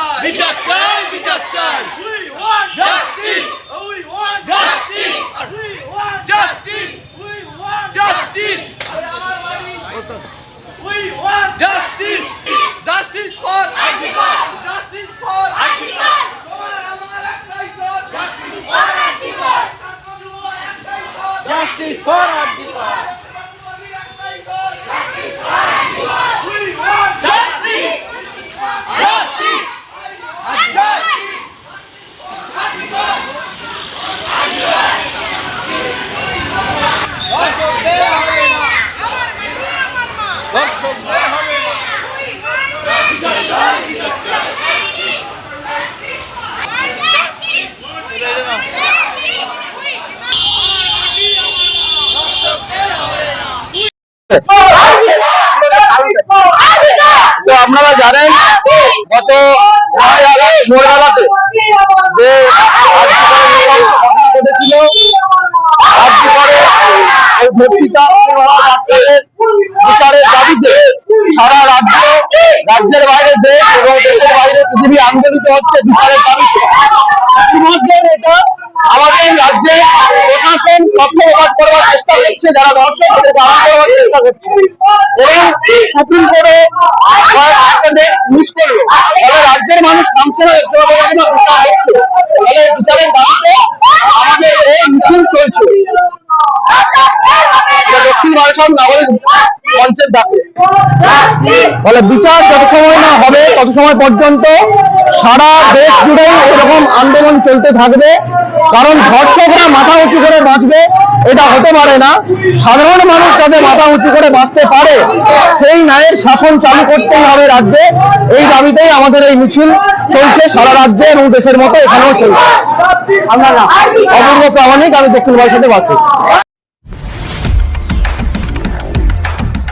বিচার তো আপনারা জানেন গত ভোরবেলাতে সারা রাজ্য রাজ্যের বাইরে দেশ এবং দেশের বাইরে আন্দোলিত হচ্ছে বিচারের দাবিতে। ইতিমধ্যে এটা আমাদের রাজ্যে প্রশাসন প্রকাশ করবার চেষ্টা করছে, যারা দর্শক তাদেরকে আড়াল করবার চেষ্টা করছে। এবং সুপ্রিম কোর্টে মিস করল। ফলে রাজ্যের মানুষ থামছে আমাদের এই মিছিল চলছে। বিচার যত সময় না হবে, তত সময় পর্যন্ত সারা দেশ জুড়েই এরকম আন্দোলন চলতে থাকবে। কারণ ধর্ষকরা মাথা উঁচু করে বাঁচবে, এটা হতে পারে না। সাধারণ মানুষ যাতে মাথা উঁচু করে বাঁচতে পারে, সেই ন্যায়ের শাসন চালু করতেই হবে রাজ্যে। এই দাবিতেই আমাদের এই মিছিল চলছে সারা রাজ্যে এবং দেশের মতো এখানেও চলছে। অপূর্ব প্রামাণিক, আমি দক্ষিণ ভারতে বাসি